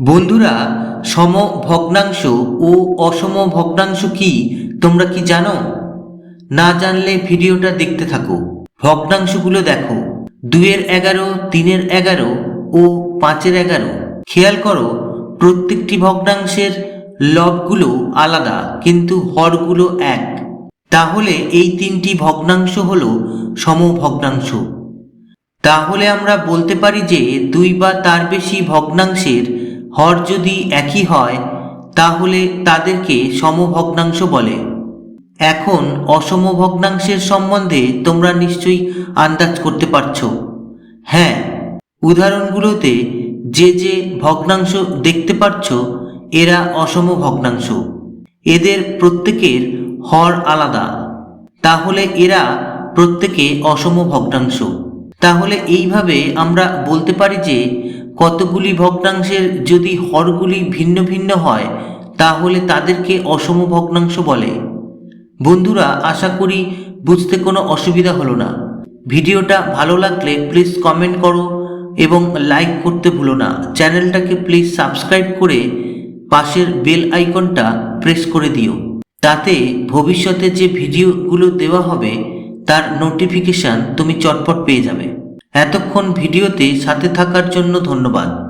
বন্ধুরা সম ভগ্নাংশ ও অসম ভগ্নাংশ কি, তোমরা কি জানো? না জানলে ভিডিওটা দেখতে থাকো। ভগ্নাংশগুলো দেখো। দুইয়ের এগারো, তিনের এগারো ও পাঁচের এগারো। খেয়াল করো, প্রত্যেকটি ভগ্নাংশের লবগুলো আলাদা, কিন্তু হরগুলো এক। তাহলে এই তিনটি ভগ্নাংশ হলো সমভগ্নাংশ। তাহলে আমরা বলতে পারি যে দুই বা তার বেশি ভগ্নাংশের হর যদি একই হয়, তাহলে তাদেরকে সমভগ্নাংশ বলে। এখন অসম ভগ্নাংশের সম্বন্ধে তোমরা নিশ্চয়ই আন্দাজ করতে পারছ। হ্যাঁ উদাহরণগুলোতে যে যে ভগ্নাংশ দেখতে পাচ্ছ এরা অসম ভগ্নাংশ এদের প্রত্যেকের হর আলাদা। তাহলে এরা প্রত্যেকে অসম ভগ্নাংশ তাহলে এইভাবে আমরা বলতে পারি যে কতগুলি ভগ্নাংশের যদি হরগুলি ভিন্ন ভিন্ন হয়, তাহলে তাদেরকে অসম ভগ্নাংশ বলে। বন্ধুরা, আশা করি বুঝতে কোনো অসুবিধা হলো না। ভিডিওটা ভালো লাগলে প্লিজ কমেন্ট করো এবং লাইক করতে ভুলো না। চ্যানেলটাকে প্লিজ সাবস্ক্রাইব করে পাশের বেল আইকনটা প্রেস করে দিও। তাতে ভবিষ্যতে যে ভিডিওগুলো দেওয়া হবে, তার নোটিফিকেশান তুমি চটপট পেয়ে যাবে। এতক্ষণ ভিডিওতে সাথে থাকার জন্য ধন্যবাদ।